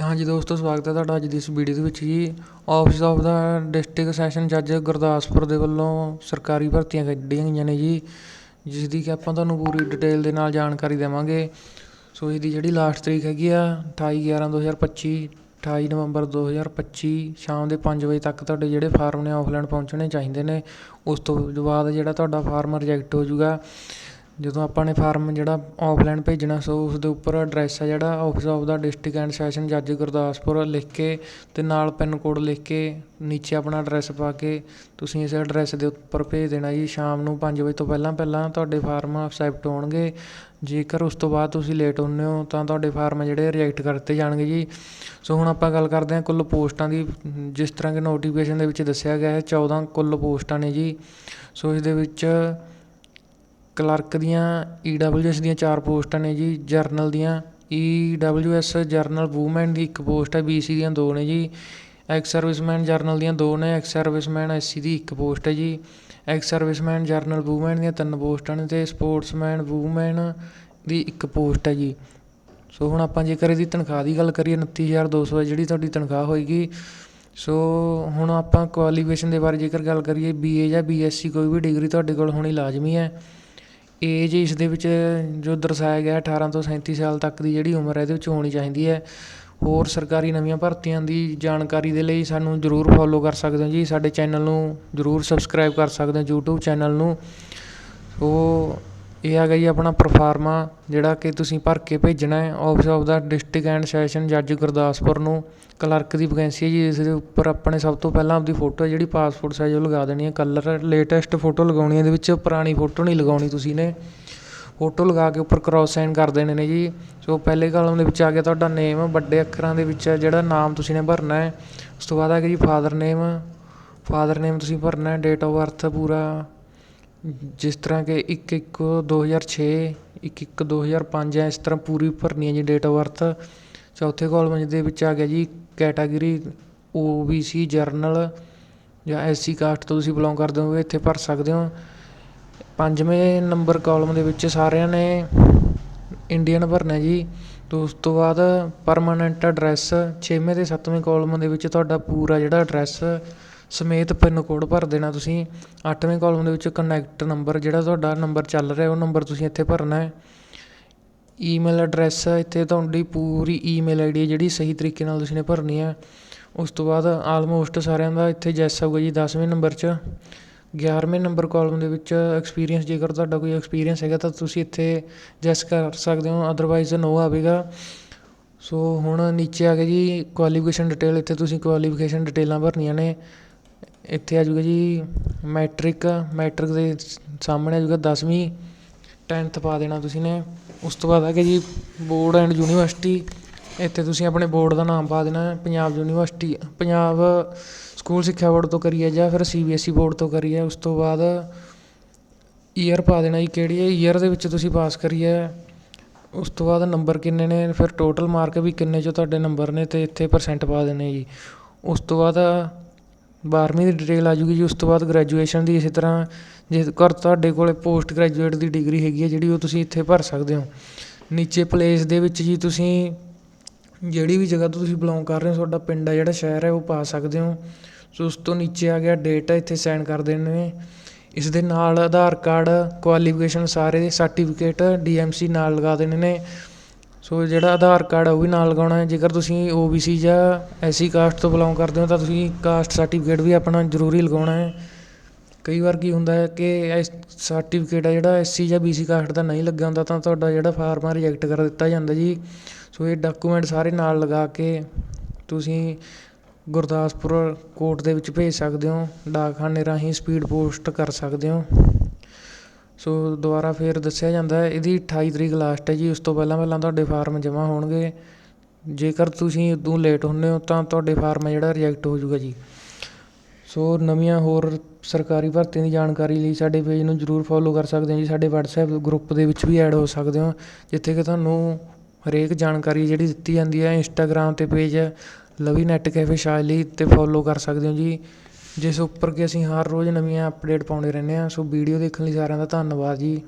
ਹਾਂਜੀ ਦੋਸਤੋ, ਸਵਾਗਤ ਹੈ ਤੁਹਾਡਾ ਅੱਜ ਦੀ ਇਸ ਵੀਡੀਓ ਦੇ ਵਿੱਚ ਜੀ। ਆਫਿਸ ਆਫ ਦਾ ਡਿਸਟ੍ਰਿਕਟ ਸੈਸ਼ਨ ਜੱਜ ਗੁਰਦਾਸਪੁਰ ਦੇ ਵੱਲੋਂ ਸਰਕਾਰੀ ਭਰਤੀਆਂ ਕੱਢੀਆਂ ਗਈਆਂ ਨੇ ਜੀ, ਜਿਸ ਦੀ ਕਿ ਆਪਾਂ ਤੁਹਾਨੂੰ ਪੂਰੀ ਡਿਟੇਲ ਦੇ ਨਾਲ ਜਾਣਕਾਰੀ ਦੇਵਾਂਗੇ। ਸੋ ਇਸ ਦੀ ਜਿਹੜੀ ਲਾਸਟ ਤਰੀਕ ਹੈਗੀ ਆ 28 11 2025 28 ਨਵੰਬਰ 2025 ਸ਼ਾਮ ਦੇ 5 ਵਜੇ ਤੱਕ ਤੁਹਾਡੇ ਜਿਹੜੇ ਫਾਰਮ ਨੇ ਆਫਲਾਈਨ ਪਹੁੰਚਣੇ ਚਾਹੀਦੇ ਨੇ, ਉਸ ਤੋਂ ਬਾਅਦ ਜਿਹੜਾ ਤੁਹਾਡਾ ਫਾਰਮ ਰਿਜੈਕਟ ਹੋ ਜਾਊਗਾ। ਜਦੋਂ ਆਪਾਂ ਨੇ ਫਾਰਮ ਜਿਹੜਾ ਔਫਲਾਈਨ ਭੇਜਣਾ, ਸੋ ਉਸ ਦੇ ਉੱਪਰ ਐਡਰੈਸ ਹੈ ਜਿਹੜਾ ਔਫਿਸ ਆਫ ਦਾ ਡਿਸਟ੍ਰਿਕਟ ਐਂਡ ਸੈਸ਼ਨ ਜੱਜ ਗੁਰਦਾਸਪੁਰ ਲਿਖ ਕੇ ਅਤੇ ਨਾਲ ਪਿੰਨ ਕੋਡ ਲਿਖ ਕੇ ਨੀਚੇ ਆਪਣਾ ਐਡਰੈਸ ਪਾ ਕੇ ਤੁਸੀਂ ਇਸ ਐਡਰੈਸ ਦੇ ਉੱਪਰ ਭੇਜ ਦੇਣਾ ਜੀ। ਸ਼ਾਮ ਨੂੰ ਪੰਜ ਵਜੇ ਤੋਂ ਪਹਿਲਾਂ ਪਹਿਲਾਂ ਤੁਹਾਡੇ ਫਾਰਮ ਅਕਸੈਪਟ ਹੋਣਗੇ। ਜੇਕਰ ਉਸ ਤੋਂ ਬਾਅਦ ਤੁਸੀਂ ਲੇਟ ਹੁੰਦੇ ਹੋ, ਤਾਂ ਤੁਹਾਡੇ ਫਾਰਮ ਜਿਹੜੇ ਰਿਜੈਕਟ ਕਰ ਦਿੱਤੇ ਜਾਣਗੇ ਜੀ। ਸੋ ਹੁਣ ਆਪਾਂ ਗੱਲ ਕਰਦੇ ਹਾਂ ਕੁੱਲ ਪੋਸਟਾਂ ਦੀ। ਜਿਸ ਤਰ੍ਹਾਂ ਕਿ ਨੋਟੀਫਿਕੇਸ਼ਨ ਦੇ ਵਿੱਚ ਦੱਸਿਆ ਗਿਆ ਹੈ 14 ਕੁੱਲ ਪੋਸਟਾਂ ਨੇ ਜੀ। ਸੋ ਇਸ ਦੇ ਵਿੱਚ ਕਲਰਕ ਦੀਆਂ ਈ ਡਬਲਯੂ ਐੱਸ ਦੀਆਂ ਚਾਰ ਪੋਸਟਾਂ ਨੇ ਜੀ, ਜਰਨਲ ਦੀਆਂ E W S general women ਦੀ ਇੱਕ ਪੋਸਟ ਹੈ ਬੀ ਸੀ ਦੀਆਂ ਦੋ ਨੇ ਜੀ। ਐਕਸ ਸਰਵਿਸਮੈਨ ਜਰਨਲ ਦੀਆਂ ਦੋ ਨੇ ਐਕਸ ਸਰਵਿਸਮੈਨ ਐਸ ਸੀ ਦੀ ਇੱਕ ਪੋਸਟ ਹੈ ਜੀ। ਐਕਸ ਸਰਵਿਸਮੈਨ ਜਰਨਲ ਵੂਮੈਨ ਦੀਆਂ ਤਿੰਨ ਪੋਸਟਾਂ ਨੇ ਅਤੇ ਸਪੋਰਟਸਮੈਨ ਵੂਮੈਨ ਦੀ ਇੱਕ ਪੋਸਟ ਹੈ ਜੀ। ਸੋ ਹੁਣ ਆਪਾਂ ਜੇਕਰ ਇਹਦੀ ਤਨਖਾਹ ਦੀ ਗੱਲ ਕਰੀਏ, ਉਨੱਤੀ ਹਜ਼ਾਰ ਦੋ ਸੌ ਜਿਹੜੀ ਤੁਹਾਡੀ ਤਨਖਾਹ ਹੋਏਗੀ। ਸੋ ਹੁਣ ਆਪਾਂ ਕੁਆਲੀਫਿਕੇਸ਼ਨ ਦੇ ਬਾਰੇ ਜੇਕਰ ਗੱਲ ਕਰੀਏ ਬੀ ਏ ਜਾਂ ਬੀ ਐਸ ਸੀ ਕੋਈ ਵੀ ਡਿਗਰੀ ਤੁਹਾਡੇ ਕੋਲ ਹੋਣੀ ਲਾਜ਼ਮੀ ਹੈ। ਏਜ ਇਸ ਦੇ ਵਿੱਚ ਜੋ ਦਰਸਾਇਆ ਗਿਆ ਅਠਾਰਾਂ ਤੋਂ ਸੈਂਤੀ ਸਾਲ ਤੱਕ ਦੀ ਜਿਹੜੀ ਉਮਰ ਹੈ, ਇਹਦੇ ਵਿੱਚ ਹੋਣੀ ਚਾਹੀਦੀ ਹੈ। ਹੋਰ ਸਰਕਾਰੀ ਨਵੀਆਂ ਭਰਤੀਆਂ ਦੀ ਜਾਣਕਾਰੀ ਦੇ ਲਈ ਸਾਨੂੰ ਜ਼ਰੂਰ ਫੋਲੋ ਕਰ ਸਕਦੇ ਹੋ ਜੀ। ਸਾਡੇ ਚੈਨਲ ਨੂੰ ਜ਼ਰੂਰ ਸਬਸਕ੍ਰਾਈਬ ਕਰ ਸਕਦੇ ਹੋ ਯੂਟਿਊਬ ਚੈਨਲ ਨੂੰ। ਸੋ ਇਹ ਹੈਗਾ ਜੀ ਆਪਣਾ ਪਰਫਾਰਮਾ ਜਿਹੜਾ ਕਿ ਤੁਸੀਂ ਭਰ ਕੇ ਭੇਜਣਾ ਹੈ। ਆਫਿਸ ਆਫ ਦਾ ਡਿਸਟ੍ਰਿਕਟ ਐਂਡ ਸੈਸ਼ਨ ਜੱਜ ਗੁਰਦਾਸਪੁਰ ਨੂੰ। ਕਲਰਕ ਦੀ ਵੈਕੈਂਸੀ ਹੈ ਜੀ, ਇਸ ਦੇ ਉੱਪਰ ਆਪਣੇ ਸਭ ਤੋਂ ਪਹਿਲਾਂ ਆਪਦੀ ਫੋਟੋ ਜਿਹੜੀ ਪਾਸਪੋਰਟ ਸਾਈਜ਼ ਉਹ ਲਗਾ ਦੇਣੀ ਹੈ। ਕਲਰ ਲੇਟੈਸਟ ਫੋਟੋ ਲਗਾਉਣੀ ਹੈ, ਇਹਦੇ ਵਿੱਚ ਪੁਰਾਣੀ ਫੋਟੋ ਨਹੀਂ ਲਗਾਉਣੀ ਤੁਸੀਂ ਨੇ ਫੋਟੋ ਲਗਾ ਕੇ ਉੱਪਰ ਕ੍ਰਾਸ ਸਾਈਨ ਕਰ ਦੇਣੇ ਨੇ ਜੀ। ਸੋ ਪਹਿਲੇ ਕਾਲਮ ਦੇ ਵਿੱਚ ਆ ਗਿਆ ਤੁਹਾਡਾ ਨੇਮ ਵੱਡੇ ਅੱਖਰਾਂ ਦੇ ਵਿੱਚ ਜਿਹੜਾ ਨਾਮ ਤੁਸੀਂ ਨੇ ਭਰਨਾ ਹੈ। ਉਸ ਤੋਂ ਬਾਅਦ ਆ ਗਿਆ ਜੀ ਫਾਦਰ ਨੇਮ ਫਾਦਰ ਨੇਮ ਤੁਸੀਂ ਭਰਨਾ ਹੈ ਡੇਟ ਆਫ ਬਰਥ ਪੂਰਾ। ਜਿਸ ਤਰ੍ਹਾਂ ਕਿ ਇੱਕ ਇੱਕ ਦੋ ਹਜ਼ਾਰ ਛੇ, ਇੱਕ ਇੱਕ ਦੋ ਹਜ਼ਾਰ ਪੰਜ ਹੈ ਇਸ ਤਰ੍ਹਾਂ ਪੂਰੀ ਭਰਨੀ ਹੈ ਜੀ ਡੇਟ ਆਫ ਬਰਥ ਚੌਥੇ ਕਾਲਮ ਦੇ ਵਿੱਚ ਆ ਗਿਆ ਜੀ category O B C general ਜਾਂ ਐਸ ਸੀ ਕਾਸਟ ਤੋਂ ਤੁਸੀਂ ਬਿਲੋਂਗ ਕਰਦੇ ਹੋ ਇੱਥੇ ਭਰ ਸਕਦੇ ਹੋ। ਪੰਜਵੇਂ ਨੰਬਰ ਕਾਲਮ ਦੇ ਵਿੱਚ ਸਾਰਿਆਂ ਨੇ ਇੰਡੀਅਨ ਭਰਨਾ ਜੀ। ਤੋਂ ਉਸ ਤੋਂ ਬਾਅਦ ਪਰਮਾਨੈਂਟ ਐਡਰੈਸ ਛੇਵੇਂ ਅਤੇ ਸੱਤਵੇਂ ਕਾਲਮ ਦੇ ਵਿੱਚ ਤੁਹਾਡਾ ਪੂਰਾ ਜਿਹੜਾ ਐਡਰੈਸ ਸਮੇਤ ਪਿੰਨ ਕੋਡ ਭਰ ਦੇਣਾ ਤੁਸੀਂ। ਅੱਠਵੇਂ ਕੋਲਮ ਦੇ ਵਿੱਚ ਕੰਨੈਕਟ ਨੰਬਰ ਜਿਹੜਾ ਤੁਹਾਡਾ ਨੰਬਰ ਚੱਲ ਰਿਹਾ, ਉਹ ਨੰਬਰ ਤੁਸੀਂ ਇੱਥੇ ਭਰਨਾ ਹੈ। ਈਮੇਲ ਐਡਰੈਸ ਇੱਥੇ ਤੁਹਾਡੀ ਪੂਰੀ ਈਮੇਲ ਆਈ ਡੀ ਜਿਹੜੀ ਸਹੀ ਤਰੀਕੇ ਨਾਲ ਤੁਸੀਂ ਨੇ ਭਰਨੀ ਹੈ। ਉਸ ਤੋਂ ਬਾਅਦ ਆਲਮੋਸਟ ਸਾਰਿਆਂ ਦਾ ਇੱਥੇ ਜੈਸ ਆਊਗਾ ਜੀ 10ਵੇਂ ਨੰਬਰ 'ਚ। 11ਵੇਂ ਨੰਬਰ ਕਾਲਮ ਦੇ ਵਿੱਚ ਐਕਸਪੀਰੀਅੰਸ ਜੇਕਰ ਤੁਹਾਡਾ ਕੋਈ ਐਕਸਪੀਰੀਅੰਸ ਹੈਗਾ, ਤਾਂ ਤੁਸੀਂ ਇੱਥੇ ਜੈਸ ਕਰ ਸਕਦੇ ਹੋ ਅਦਰਵਾਈਜ਼ ਨੋ ਆਵੇਗਾ। ਸੋ ਹੁਣ ਨੀਚੇ ਆ ਕੇ ਜੀ ਕੁਆਲੀਫਿਕੇਸ਼ਨ ਡਿਟੇਲ ਇੱਥੇ ਤੁਸੀਂ ਕੁਆਲੀਫਿਕੇਸ਼ਨ ਡਿਟੇਲਾਂ ਭਰਨੀਆਂ ਨੇ। ਇੱਥੇ ਆ ਜੂਗਾ ਜੀ ਮੈਟ੍ਰਿਕ ਮੈਟ੍ਰਿਕ ਦੇ ਸਾਹਮਣੇ ਆ ਜਾਊਗਾ 10ਵੀਂ 10th ਪਾ ਦੇਣਾ ਤੁਸੀਂ ਨੇ। ਉਸ ਤੋਂ ਬਾਅਦ ਆ ਗਿਆ ਜੀ ਬੋਰਡ ਐਂਡ ਯੂਨੀਵਰਸਿਟੀ। ਇੱਥੇ ਤੁਸੀਂ ਆਪਣੇ ਬੋਰਡ ਦਾ ਨਾਮ ਪਾ ਦੇਣਾ, ਪੰਜਾਬ ਯੂਨੀਵਰਸਿਟੀ, ਪੰਜਾਬ ਸਕੂਲ ਸਿੱਖਿਆ ਬੋਰਡ ਤੋਂ ਕਰੀ ਹੈ ਜਾਂ ਫਿਰ C B S E board ਤੋਂ ਕਰੀ ਹੈ ਉਸ ਤੋਂ ਬਾਅਦ ਈਅਰ ਪਾ ਦੇਣਾ ਜੀ, ਕਿਹੜੀ ਹੈ ਈਅਰ ਦੇ ਵਿੱਚ ਤੁਸੀਂ ਪਾਸ ਕਰੀ ਹੈ ਉਸ ਤੋਂ ਬਾਅਦ ਨੰਬਰ ਕਿੰਨੇ ਨੇ? ਫਿਰ ਟੋਟਲ ਮਾਰਕ ਵੀ ਕਿੰਨੇ 'ਚੋਂ ਤੁਹਾਡੇ ਨੰਬਰ ਨੇ ਅਤੇ ਇੱਥੇ ਪਰਸੈਂਟ ਪਾ ਦੇਣੇ ਜੀ। ਉਸ ਤੋਂ ਬਾਅਦ ਬਾਰ੍ਹਵੀਂ ਦੀ ਡਿਟੇਲ ਆ ਜੂਗੀ ਜੀ, ਉਸ ਤੋਂ ਬਾਅਦ ਗ੍ਰੈਜੂਏਸ਼ਨ ਦੀ ਇਸੇ ਤਰ੍ਹਾਂ ਜੇਕਰ ਤੁਹਾਡੇ ਕੋਲ ਪੋਸਟ ਗ੍ਰੈਜੂਏਟ ਦੀ ਡਿਗਰੀ ਹੈਗੀ ਹੈ ਜਿਹੜੀ ਉਹ ਤੁਸੀਂ ਇੱਥੇ ਭਰ ਸਕਦੇ ਹੋ। ਨੀਚੇ ਪਲੇਸ ਦੇ ਵਿੱਚ ਜੀ ਤੁਸੀਂ ਜਿਹੜੀ ਵੀ ਜਗ੍ਹਾ ਤੋਂ ਤੁਸੀਂ ਬਿਲੋਂਗ ਕਰ ਰਹੇ ਹੋ, ਤੁਹਾਡਾ ਪਿੰਡ ਆ, ਜਿਹੜਾ ਸ਼ਹਿਰ ਹੈ, ਉਹ ਪਾ ਸਕਦੇ ਹੋ। ਸੋ ਉਸ ਤੋਂ ਨੀਚੇ ਆ ਗਿਆ ਡੇਟ ਇੱਥੇ ਸਾਈਨ ਕਰ ਦੇਣੇ ਨੇ। ਇਸ ਦੇ ਨਾਲ ਆਧਾਰ ਕਾਰਡ ਕੁਆਲੀਫਿਕੇਸ਼ਨ ਸਾਰੇ ਸਰਟੀਫਿਕੇਟ ਡੀਐਮਸੀ ਨਾਲ ਲਗਾ ਦੇਣੇ ਨੇ। ਸੋ ਜਿਹੜਾ ਆਧਾਰ ਕਾਰਡ ਉਹ ਵੀ ਨਾਲ ਲਗਾਉਣਾ ਹੈ। ਜੇਕਰ ਤੁਸੀਂ ਓ ਬੀ ਸੀ ਜਾਂ ਐਸੀ ਕਾਸਟ ਤੋਂ ਬਿਲੋਂਗ ਕਰਦੇ ਹੋ, ਤਾਂ ਤੁਸੀਂ ਕਾਸਟ ਸਰਟੀਫਿਕੇਟ ਵੀ ਆਪਣਾ ਜ਼ਰੂਰੀ ਲਗਾਉਣਾ ਹੈ। ਕਈ ਵਾਰ ਕੀ ਹੁੰਦਾ ਹੈ ਕਿ ਸਰਟੀਫਿਕੇਟ ਹੈ ਜਿਹੜਾ ਐਸ ਸੀ ਜਾਂ ਬੀ ਸੀ ਕਾਸਟ ਦਾ ਨਹੀਂ ਲੱਗਿਆ ਹੁੰਦਾ, ਤਾਂ ਤੁਹਾਡਾ ਜਿਹੜਾ ਫਾਰਮ ਆ ਰਿਜੈਕਟ ਕਰ ਦਿੱਤਾ ਜਾਂਦਾ ਜੀ। ਸੋ ਇਹ ਡਾਕੂਮੈਂਟ ਸਾਰੇ ਨਾਲ ਲਗਾ ਕੇ ਤੁਸੀਂ ਗੁਰਦਾਸਪੁਰ ਕੋਰਟ ਦੇ ਵਿੱਚ ਭੇਜ ਸਕਦੇ ਹੋ। ਡਾਕਖਾਨੇ ਰਾਹੀਂ ਸਪੀਡ ਪੋਸਟ ਕਰ ਸਕਦੇ ਹੋ। ਸੋ ਦੁਬਾਰਾ ਫਿਰ ਦੱਸਿਆ ਜਾਂਦਾ ਇਹਦੀ 28 ਤਰੀਕ ਲਾਸਟ ਹੈ ਜੀ, ਉਸ ਤੋਂ ਪਹਿਲਾਂ ਪਹਿਲਾਂ ਤੁਹਾਡੇ ਫਾਰਮ ਜਮ੍ਹਾਂ ਹੋਣਗੇ। ਜੇਕਰ ਤੁਸੀਂ ਉਦੋਂ ਲੇਟ ਹੁੰਦੇ ਹੋ, ਤਾਂ ਤੁਹਾਡੇ ਫਾਰਮ ਹੈ ਜਿਹੜਾ ਰਿਜੈਕਟ ਹੋ ਜਾਊਗਾ ਜੀ। ਸੋ ਨਵੀਆਂ ਹੋਰ ਸਰਕਾਰੀ ਭਰਤੀਆਂ ਦੀ ਜਾਣਕਾਰੀ ਲਈ ਸਾਡੇ ਪੇਜ ਨੂੰ ਜ਼ਰੂਰ ਫੋਲੋ ਕਰ ਸਕਦੇ ਹੋ ਜੀ। ਸਾਡੇ ਵਟਸਐਪ ਗਰੁੱਪ ਦੇ ਵਿੱਚ ਵੀ ਐਡ ਹੋ ਸਕਦੇ ਹੋ, ਜਿੱਥੇ ਕਿ ਤੁਹਾਨੂੰ ਹਰੇਕ ਜਾਣਕਾਰੀ ਜਿਹੜੀ ਦਿੱਤੀ ਜਾਂਦੀ ਹੈ ਇੰਸਟਾਗ੍ਰਾਮ 'ਤੇ ਪੇਜ ਲਵੀ ਨੈੱਟ ਕੈਫੇ ਸ਼ਾਇਲੀ 'ਤੇ ਫੋਲੋ ਕਰ ਸਕਦੇ ਹੋ ਜੀ। ਜਿਸ ਉੱਪਰ ਕਿ ਅਸੀਂ ਹਰ ਰੋਜ਼ ਨਵੀਆਂ ਅਪਡੇਟ ਪਾਉਂਦੇ ਰਹਿੰਦੇ ਹਾਂ। ਸੋ ਵੀਡੀਓ ਦੇਖਣ ਲਈ ਸਾਰਿਆਂ ਦਾ ਧੰਨਵਾਦ ਜੀ।